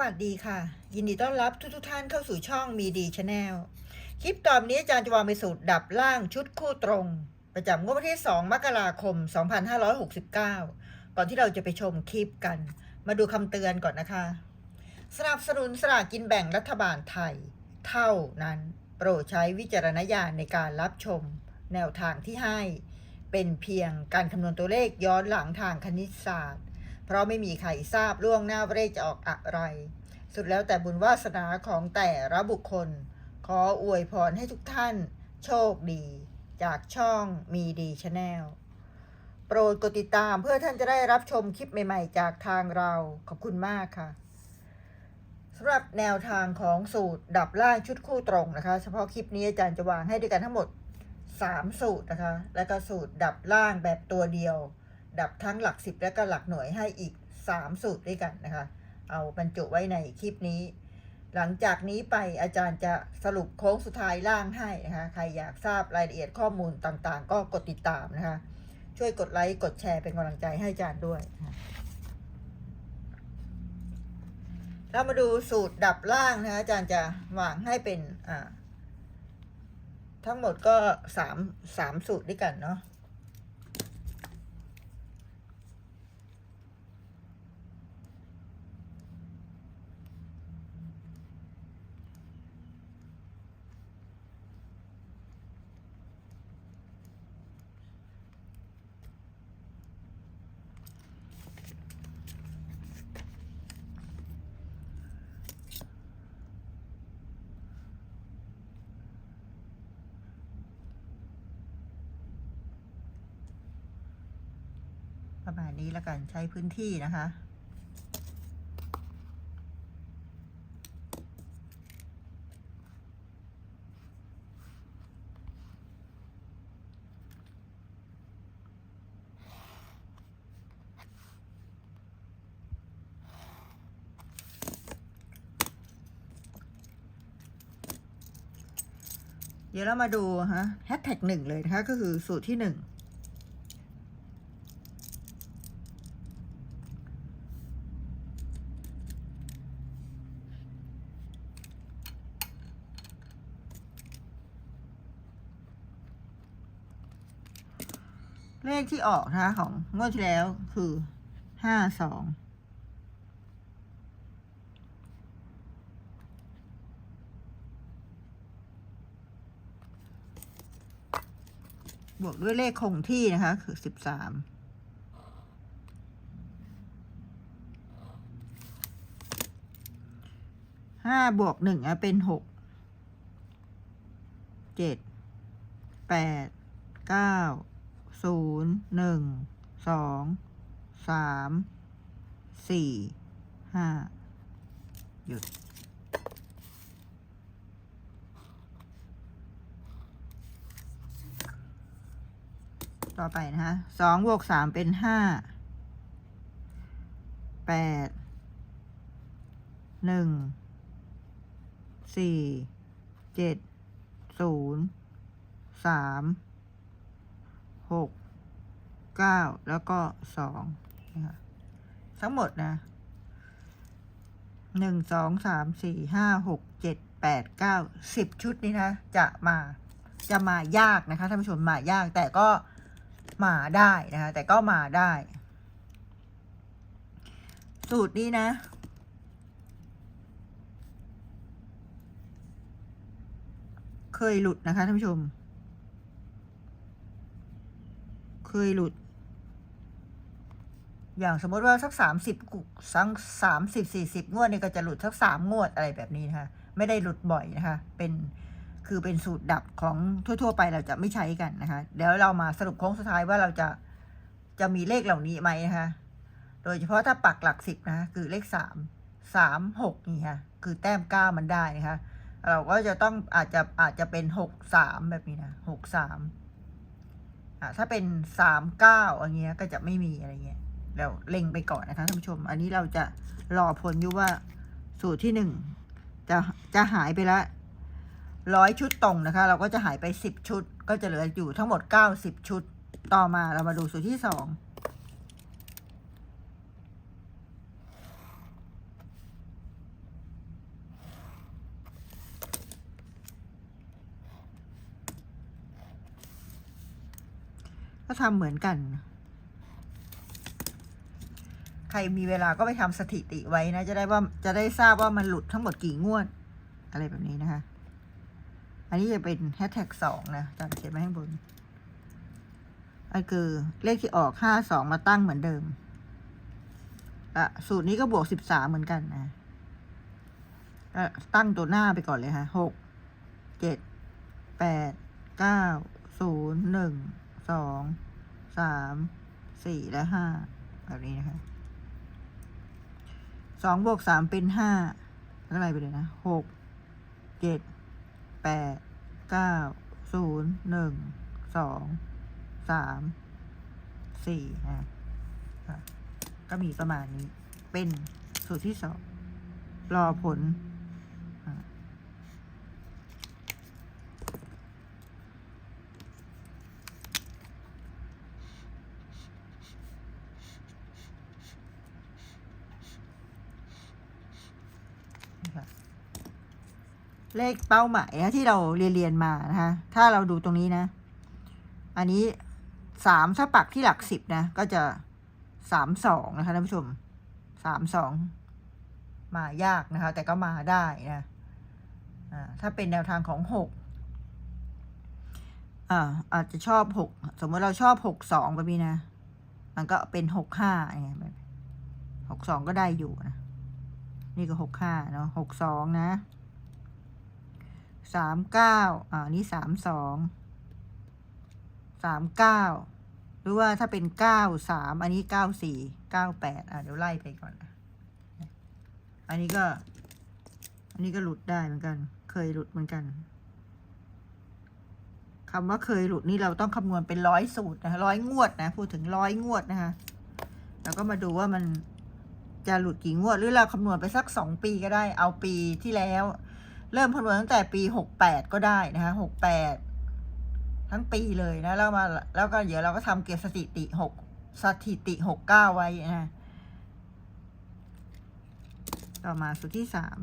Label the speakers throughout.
Speaker 1: วัสดีค่ะ ยินดีต้อนรับทุกทุกท่านเข้าสู่ช่องมีดีชาแนลคลิปตอนนี้อาจารย์จะวางเป็นสูตรดับล่างชุดคู่ตรง ประจำงวดวันที่ 2 มกราคม 2569 ก่อนที่เราจะไปชมคลิปกัน มาดูคำเตือนก่อนนะคะ สนับสนุนสลากกินแบ่งรัฐบาลไทย เท่านั้น โปรดใช้วิจารณญาณในการรับชม แนวทางที่ให้ เป็นเพียงการคำนวณตัวเลขย้อนหลังทางคณิตศาสตร์ เพราะไม่มีใครทราบล่วงหน้าว่าเลขจะออกอะไร สุดแล้วแต่บุญวาสนาของแต่ละบุคคล ขออวยพรให้ทุกท่าน โชคดี จากช่องมีดีชาแนลโปรดกดติดตามเพื่อท่านจะได้รับชมคลิปใหม่ๆ จากทางเรา ขอบคุณมากค่ะสำหรับแนวทางของสูตรดับล่างชุดคู่ตรงนะคะ เฉพาะคลิปนี้อาจารย์จะวางให้ด้วยกันทั้งหมด 3 สูตรนะคะ แล้วก็สูตรดับล่างแบบตัวเดียว ดับทั้งหลักสิบและก็หลักหน่วยให้อีก 3 สูตรด้วยกันนะคะ เอาบรรจุไว้ในคลิปนี้ หลังจากนี้ไปอาจารย์จะสรุปโค้งสุดท้ายล่างให้นะคะ ใครอยากทราบรายละเอียดข้อมูลต่างๆ ก็กดติดตามนะคะ ช่วยกดไลค์กดแชร์เป็นกำลังใจให้อาจารย์ด้วยเรามาดูสูตรดับล่างนะคะอาจารย์จะวางให้เป็นอ่าทั้งหมดก็สามสามสูตรด้วยกันเนาะ ประมาณนี้แล้วกันใช้พื้นที่นะคะ เดี๋ยวเรามาดูฮะแฮชแท็กหนึ่งเลยนะคะ ก็คือสูตรที่หนึ่ง เลขที่ออกนะคะของงวดที่แล้วคือห้าสองบวกด้วยเลขคงที่นะคะ คือสิบสามห้าบวกหนึ่งอะเป็นหกเจ็ดแปดเก้า ศูนย์หนึ่งสองสามสี่ห้าหยุด ต่อไปนะคะสองบวกสามเป็นห้าแปดหนึ่งสี่เจ็ดศูนย์สาม หกเก้าแล้วก็สองนะคะทั้งหมดนะหนึ่งสองสามสี่ห้าหกเจ็ดแปดเก้าสิบชุดนี้นะ จะมาจะมายากนะคะท่านผู้ชมมายากแต่ก็มาได้นะคะ แต่ก็มาได้ สูตรนี้นะเคยหลุดนะคะท่านผู้ชม เค ยหลุด อย่างสมมติว่าสักสามสิบกุสังสามสิบสี่สิบงวดนี่ก็จะหลุดสักสามงวดอะไรแบบนี้นะคะไม่ได้หลุดบ่อยนะคะ เป็นคือเป็นสูตรดับของทั่ว ๆ ไปเราจะไม่ใช้กันนะคะเดี๋ยวเรามาสรุปโค้งสุดท้ายว่าเราจะจะมีเลขเหล่านี้ไหมนะคะ โดยเฉพาะถ้าปักหลักสิบนะคือเลขสามสามหกนี่ค่ะคือแต้มเก้ามันได้นะคะ เราก็จะต้องอาจจะอาจจะเป็นหกสามแบบนี้นะหกสาม อ่าถ้าเป็นสามเก้าอันเงี้ยก็จะไม่มีอะไรเงี้ยเราเล็งไปก่อนนะคะท่านผู้ชม อันนี้เราจะรอผลอยู่ว่าสูตรที่หนึ่งจะจะหายไปละร้อยชุดตรงนะคะ เราก็จะหายไปสิบชุด ก็จะเหลืออยู่ทั้งหมดเก้าสิบชุด ต่อมาเรามาดูสูตรที่สอง ก็ทำเหมือนกัน ใครมีเวลาก็ไปทำสถิติไว้นะ จะได้ว่าจะได้ทราบว่ามันหลุดทั้งหมดกี่งวด อะไรแบบนี้นะคะ อันนี้จะเป็นแฮชแท็กสองนะจำเขียนไว้ข้างบนอันคือเลขที่ออกห้าสองมาตั้งเหมือนเดิมอะสูตรนี้ก็บวกสิบสามเหมือนกันนะตั้งตัวหน้าไปก่อนเลยค่ะหกเจ็ดแปดเก้าศูนย์หนึ่ง สองสามสี่และห้าแบบนี้นะคะสองบวกสามเป็นห้าแล้วอะไรไปเลยนะหกเจ็ดแปดเก้าศูนย์หนึ่งสองสามสี่นะค่ะก็มีประมาณนี้ เป็นสูตรที่สองรอผลอ่านี่ค่ะ เลขเป้าหมายนะที่เราเรียนเรียนมานะคะถ้าเราดูตรงนี้นะ อันนี้สามถ้าปักที่หลักสิบนะ ก็จะสามสองนะคะท่านผู้ชมสามสองมายากนะคะ แต่ก็มาได้นะอ่าถ้าเป็นแนวทางของหกอ่าอาจจะชอบหกสมมติเราชอบหกสองแบบนี้นะ มันก็เป็นหกห้าอย่างเนี่ยหกสองก็ได้อยู่นะ นี่ก็หกห้าเนาะหกสองนะ สามเก้าอ่านี่สามสองสามเก้าหรือว่าถ้าเป็นเก้าสามอันนี้เก้าสี่เก้าแปดอะเดี๋ยวไล่ไปก่อนนะอันนี้ก็ อันนี้ก็หลุดได้เหมือนกัน เคยหลุดเหมือนกันคำว่าเคยหลุดนี่เราต้องคำนวณเป็นร้อยสูตรนะร้อยงวดนะพูดถึงร้อยงวดนะคะแล้วก็มาดูว่ามันจะหลุดกี่งวด หรือเราคำนวณไปสักสองปีก็ได้ เอาปีที่แล้ว เริ่มคำนวณตั้งแต่ปีหกแปดก็ได้นะคะหกแปดทั้งปีเลยนะแล้วมาแล้วก็เดี๋ยวเราก็ทำเก็บสถิติหกสถิติหกเก้าไว้นะต่อมาสูตรที่สาม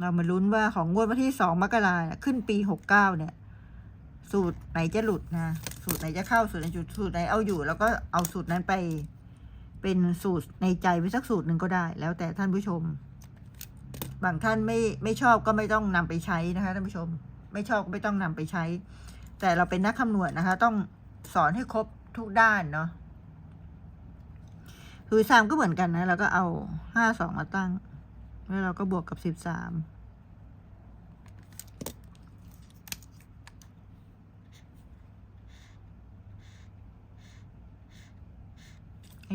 Speaker 1: เรามาลุ้นว่าของงวดวันที่สองมกราขึ้นปีหกเก้าเนี่ย สูตรไหนจะหลุดนะ สูตรไหนจะเข้าสูตรไหนจุดสูตรไหนเอาอยู่ แล้วก็เอาสูตรนั้นไป เป็นสูตรในใจไปสักสูตรหนึ่งก็ได้ แล้วแต่ท่านผู้ชม บางท่านไม่ไม่ชอบก็ไม่ต้องนำไปใช้นะคะท่านผู้ชม ไม่ชอบก็ไม่ต้องนำไปใช้ แต่เราเป็นนักคำนวณนะคะ ต้องสอนให้ครบทุกด้านเนาะคือสามก็เหมือนกันนะเราก็เอาห้าสองมาตั้ง แล้วเราก็บวกกับสิบสาม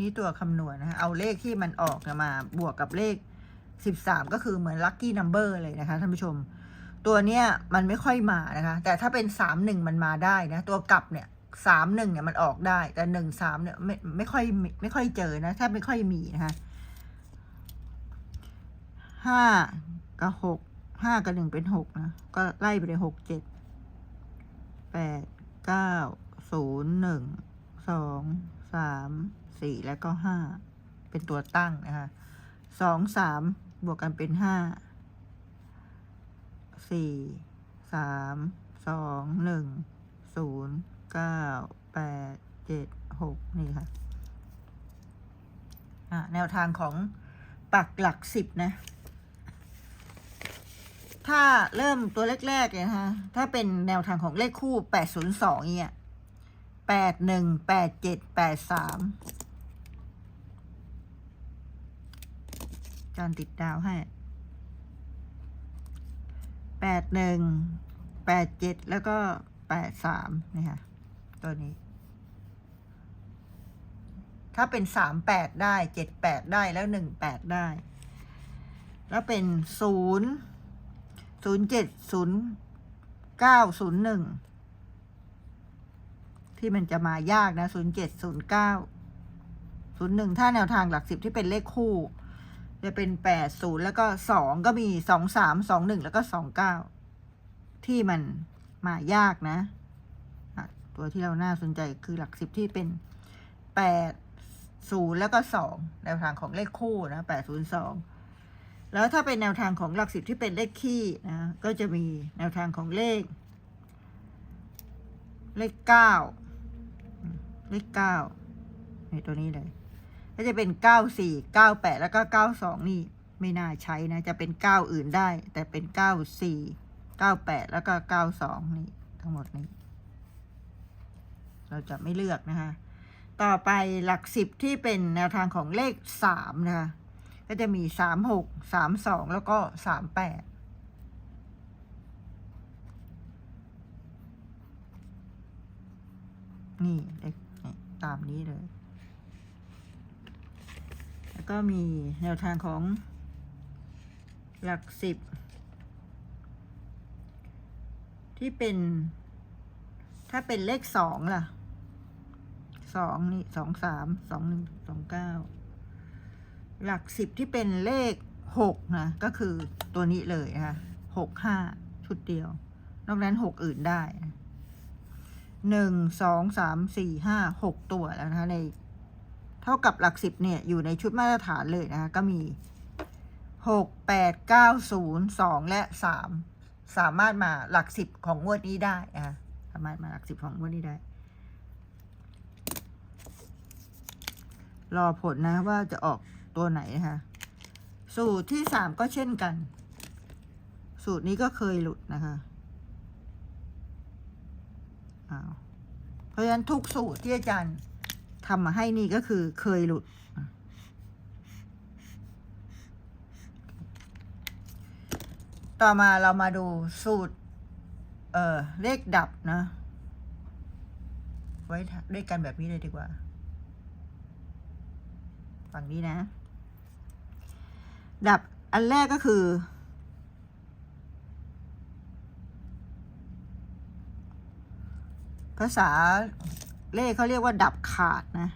Speaker 1: นนี้ตัวคำนวณนะคะเอาเลขที่มันออกมาบวกกับเลขสิบสามก็คือเหมือนลัคกี้นัมเบอร์เลยนะคะท่านผู้ชม ตัวเนี้ยมันไม่ค่อยมานะคะ แต่ถ้าเป็นสามหนึ่งมันมาได้นะ ตัวกลับเนี่ยสามหนึ่งเนี่ยมันออกได้ แต่หนึ่งสามเนี่ยไม่ไม่ค่อยไม่ค่อยเจอนะแทบไม่ค่อยมีนะคะห้ากับหกห้ากับหนึ่งเป็นหกนะ ก็ไล่ไปเลยหกเจ็ดแปดเก้าศูนย์หนึ่งสองสาม สี่แล้วก็ห้าเป็นตัวตั้งนะคะสองสามบวกกันเป็นห้าสี่สามสองหนึ่งศูนย์เก้าแปดเจ็ดหกนี่ค่ะแนวทางของปักหลักสิบนะ ถ้าเริ่มตัวแรกๆเนี่ยนะคะถ้าเป็นแนวทางของเลขคู่แปดศูนย์สองเนี่ยแปดหนึ่งแปดเจ็ดแปดสาม จานติดดาวให้แปดหนึ่งแปดเจ็ดแล้วก็แปดสามนี่ค่ะ ตัวนี้ ถ้าเป็นสามแปดได้เจ็ดแปดได้แล้วหนึ่งแปดได้ แล้วเป็นศูนย์ศูนย์เจ็ดศูนย์เก้าศูนย์หนึ่งที่มันจะมายากนะศูนย์เจ็ดศูนย์เก้าศูนย์หนึ่งถ้าแนวทางหลักสิบที่เป็นเลขคู่ จะเป็นแปดศูนย์แล้วก็สองก็มีสองสามสองหนึ่งแล้วก็สองเก้าที่มันมายากนะ ตัวที่เราน่าสนใจคือหลักสิบที่เป็นแปดศูนย์แล้วก็สองแนวทางของเลขคู่นะแปดศูนย์สองแล้วถ้าเป็นแนวทางของหลักสิบที่เป็นเลขคี่นะ ก็จะมีแนวทางของเลข เลขเก้าเลขเก้าในตัวนี้เลย ก็จะเป็นเก้าสี่เก้าแปดแล้วก็เก้าสองนี่ไม่น่าใช้นะจะเป็นเก้าอื่นได้ แต่เป็นเก้าสี่เก้าแปดแล้วก็เก้าสองนี่ทั้งหมดนี้ เราจะไม่เลือกนะคะ ต่อไปหลักสิบที่เป็นแนวทางของเลขสามนะคะก็จะมีสามหกสามสองแล้วก็สามแปดนี่เลขตามนี้เลย แล้วก็มีแนวทางของหลักสิบที่เป็น ถ้าเป็นเลขสองล่ะสองนี่สองสามสองหนึ่งสองเก้าหลักสิบที่เป็นเลขหกนะ ก็คือตัวนี้เลยนะคะหกห้าชุดเดียว นอกนั้นหกอื่นได้หนึ่งสองสามสี่ห้าหกตัวแล้วนะคะใน เท่ากับหลักสิบเนี่ย อยู่ในชุดมาตรฐานเลยนะคะ ก็มีหกแปดเก้าศูนย์สองและสามสามารถมาหลักสิบของงวดนี้ได้นะคะสามารถมาหลักสิบของงวดนี้ได้ รอผลนะว่าจะออกตัวไหนนะคะ สูตรที่สามก็เช่นกัน สูตรนี้ก็เคยหลุดนะคะเพราะฉะนั้นทุกสูตรที่อาจารย์ ทำมาให้นี่ก็คือเคยหลุด ต่อมาเรามาดูสูตร เอ่อ เลขดับนะ ไว้ด้วยกันแบบนี้เลยดีกว่า ฝั่งนี้นะ ดับอันแรกก็คือภาษา เลขเขาเรียกว่าดับขาดนะ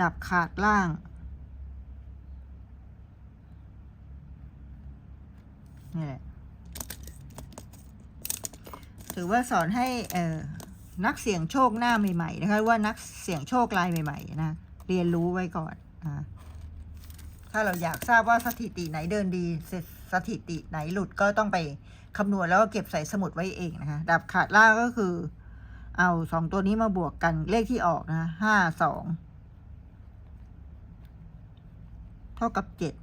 Speaker 1: ดับขาดล่าง นี่แหละ ถือว่าสอนให้เออนักเสี่ยงโชคหน้าใหม่ๆนะคะว่านักเสี่ยงโชครายใหม่ ๆ นะ เรียนรู้ไว้ก่อนอถ้าเราอยากทราบว่าสถิติไหนเดินดีสสถิติไหนหลุดก็ต้องไปคำนวณแล้วก็เก็บใส่สมุดไว้เองนะคะ ดับขาดล่างก็คือ เอาสองตัวนี้มาบวกกันเลขที่ออกนะห้าสองเท่ากับเจ็ด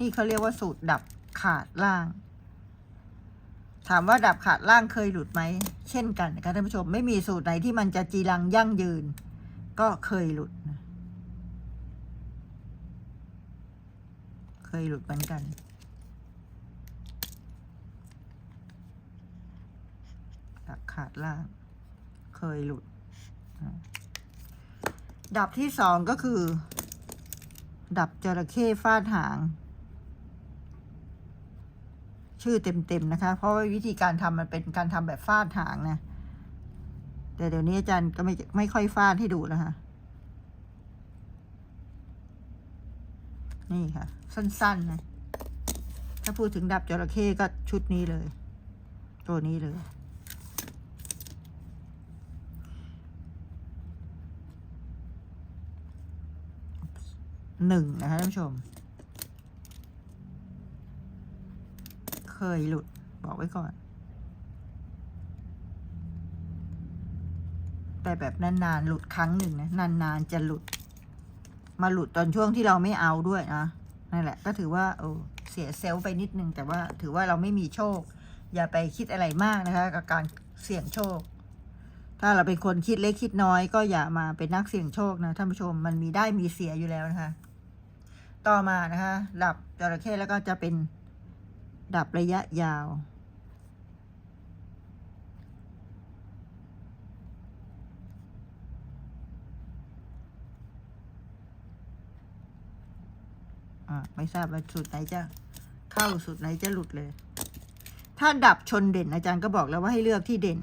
Speaker 1: นี่เขาเรียกว่าสูตรดับขาดล่าง ถามว่าดับขาดล่างเคยหลุดไหม เช่นกันนะคะท่านผู้ชมไม่มีสูตรไหนที่มันจะจีรังยั่งยืน ก็เคยหลุดนะเคยหลุดเหมือนกันดับขาดล่าง เคยหลุด ดับที่สองก็คือ ดับจระเข้ฟาดหาง ชื่อเต็มๆนะคะ เพราะว่าวิธีการทำมันเป็นการทำแบบฟาดหางนะ แต่เดี๋ยวนี้อาจารย์ก็ไม่ไม่ค่อยฟาดให้ดูแล้วค่ะนี่ค่ะ สั้นๆนะ ถ้าพูดถึงดับจระเข้ก็ชุดนี้เลย ตัวนี้เลย หนึ่งนะคะท่านผู้ชม เคยหลุดบอกไว้ก่อน แต่แบบนานๆ หลุดครั้งหนึ่งนะนานๆ จะหลุด มาหลุดตอนช่วงที่เราไม่เอาด้วยนะนั่นแหละ ก็ถือว่าโอ้เสียเซลล์ไปนิดนึง แต่ว่าถือว่าเราไม่มีโชค อย่าไปคิดอะไรมากนะคะ กับการเสี่ยงโชค ถ้าเราเป็นคนคิดเล็กคิดน้อย ก็อย่ามาเป็นนักเสี่ยงโชคนะท่านผู้ชมมันมีได้มีเสียอยู่แล้วนะคะ ต่อมานะคะดับจระเข้แล้วก็จะเป็นดับระยะยาวอ่าไม่ทราบว่าสูตรไหนจะเข้าสูตรไหนจะหลุดเลย ถ้าดับชนเด่นอาจารย์ก็บอกแล้วว่าให้เลือกที่เด่น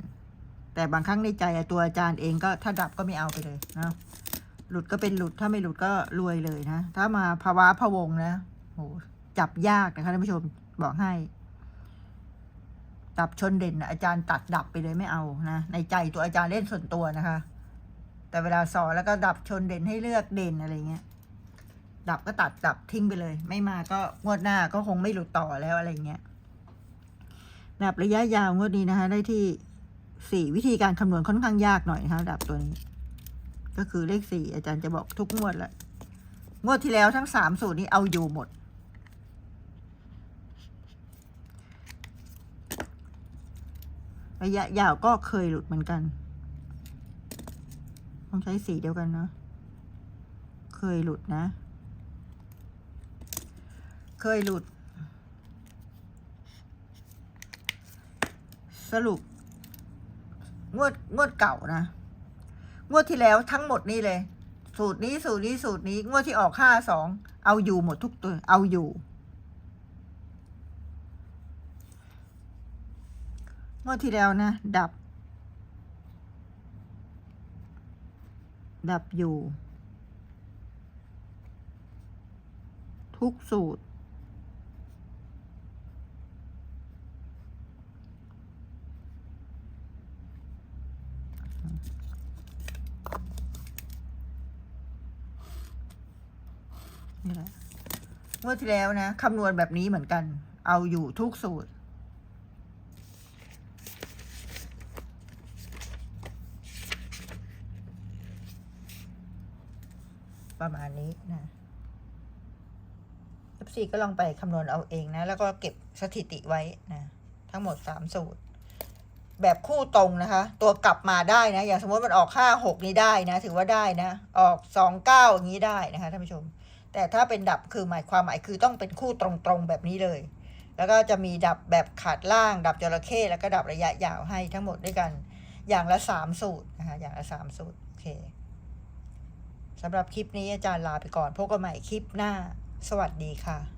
Speaker 1: แต่บางครั้งในใจตัวอาจารย์เองก็ถ้าดับก็ไม่เอาไปเลยนะ หลุดก็เป็นหลุดถ้าไม่หลุดก็รวยเลยนะ ถ้ามาภาวะพะวงนะโหจับยากนะคะท่านผู้ชมบอกให้ ดับชนเด่นนะอาจารย์ตัดดับไปเลยไม่เอานะในใจตัวอาจารย์เล่นส่วนตัวนะคะ แต่เวลาสอนแล้วก็ดับชนเด่นให้เลือกเด่นอะไรเงี้ยดับก็ตัดดับทิ้งไปเลย ไม่มาก็งวดหน้าก็คงไม่หลุดต่อแล้วอะไรเงี้ยดับระยะยาวงวดนี้นะคะ ได้ที่สี่วิธีการคำนวณค่อนข้างยากหน่อยนะคะดับตัวนี้ ก็คือเลขสี่อาจารย์จะบอกทุกงวดแหละงวดที่แล้วทั้งสามสูตรนี้เอาอยู่หมด ระยะยาวก็เคยหลุดเหมือนกัน ต้องใช้สีเดียวกันเนาะเคยหลุดนะ เคยหลุด สรุป งวดงวดเก่านะ งวดที่แล้วทั้งหมดนี่เลย สูตรนี้สูตรนี้สูตรนี้ งวดที่ออกห้าสองเอาอยู่หมดทุกตัว เอาอยู่งวดที่แล้วนะ ดับ ดับอยู่ ทุกสูตร นี่แหละ งวดที่แล้วนะคำนวณแบบนี้เหมือนกัน เอาอยู่ทุกสูตร ประมาณนี้นะ f 4 ก็ลองไปคำนวณเอาเองนะ แล้วก็เก็บสถิติไว้นะ ทั้งหมดสามสูตร แบบคู่ตรงนะคะ ตัวกลับมาได้นะ อย่างสมมติมันออกห้าหกนี้ได้นะ ถือว่าได้นะ ออกสองเก้าอย่างนี้ได้นะคะท่านผู้ชม แต่ถ้าเป็นดับคือหมายความหมายคือต้องเป็นคู่ตรงๆแบบนี้เลย แล้วก็จะมีดับแบบขาดล่าง ดับจระเข้แล้วก็ดับระยะยาวให้ทั้งหมดด้วยกัน อย่างละสามสูตรนะคะอย่างละสามสูตรโอเคสำหรับคลิปนี้อาจารย์ลาไปก่อนพบกันใหม่คลิปหน้า สวัสดีค่ะ